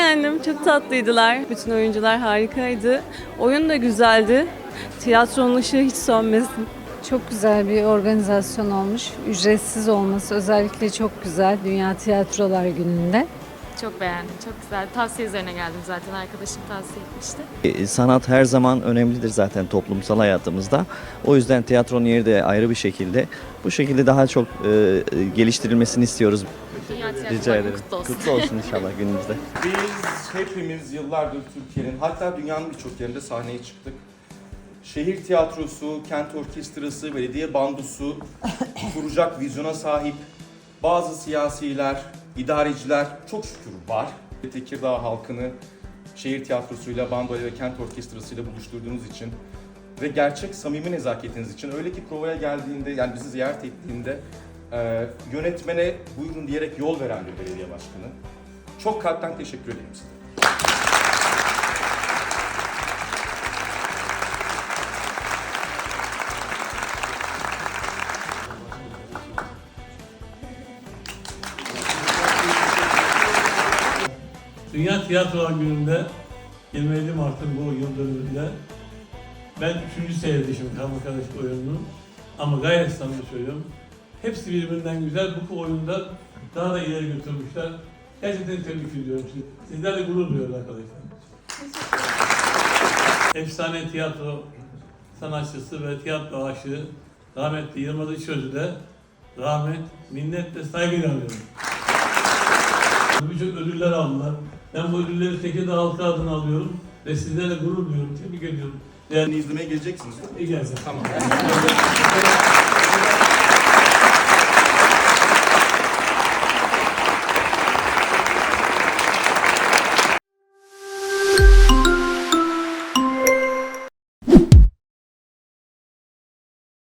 beğendim. Çok tatlıydılar. Bütün oyuncular harikaydı. Oyun da güzeldi. Tiyatronun ışığı hiç sönmesin. Çok güzel bir organizasyon olmuş. Ücretsiz olması özellikle çok güzel. Dünya Tiyatrolar Günü'nde. Çok beğendim, çok güzel. Tavsiye üzerine geldim zaten. Arkadaşım tavsiye etmişti. E, Sanat her zaman önemlidir zaten toplumsal hayatımızda. O yüzden tiyatronun yeri de ayrı bir şekilde. Bu şekilde daha çok e, e, geliştirilmesini istiyoruz. Dünya Rica ederim. kutlu olsun. Kutlu olsun inşallah gününüzde. Biz hepimiz yıllardır Türkiye'nin hatta dünyanın birçok yerinde sahneye çıktık. Şehir tiyatrosu, kent orkestrası, belediye bandosu kuracak vizyona sahip bazı siyasiler, idareciler çok şükür var. Tekirdağ halkını şehir tiyatrosuyla, bandoyla ve kent orkestrasıyla buluşturduğunuz için ve gerçek samimi nezaketiniz için öyle ki provaya geldiğinde yani bizi ziyaret ettiğinde e, yönetmene buyurun diyerek yol veren bir belediye başkanı. Çok kalpten teşekkür ederim size. Dünya Tiyatrolar Günü'nde 27 Mart'ın bu yıl dönümünde ben üçüncü seyredişim Tam Arkadaş oyununu ama gayet samimi söylüyorum. Hepsi birbirinden güzel. Bu oyunda daha da ileri götürmüşler. Gerçekten tebrik ediyorum sizi. Sizlerle gurur duyuyoruz arkadaşlar. Efsane tiyatro sanatçısı ve tiyatro aşığı rahmetli Yılmaz İçöz'ü de rahmet, minnet ve saygıyla anıyorum. Birçok ödüller aldılar. Ben bu ödülleri Tekirdağ halkı adına alıyorum ve sizlerle gurur duyuyorum. Tebrik ediyorum. Yani izlemeye geleceksiniz. iyi gelsin. Tamam.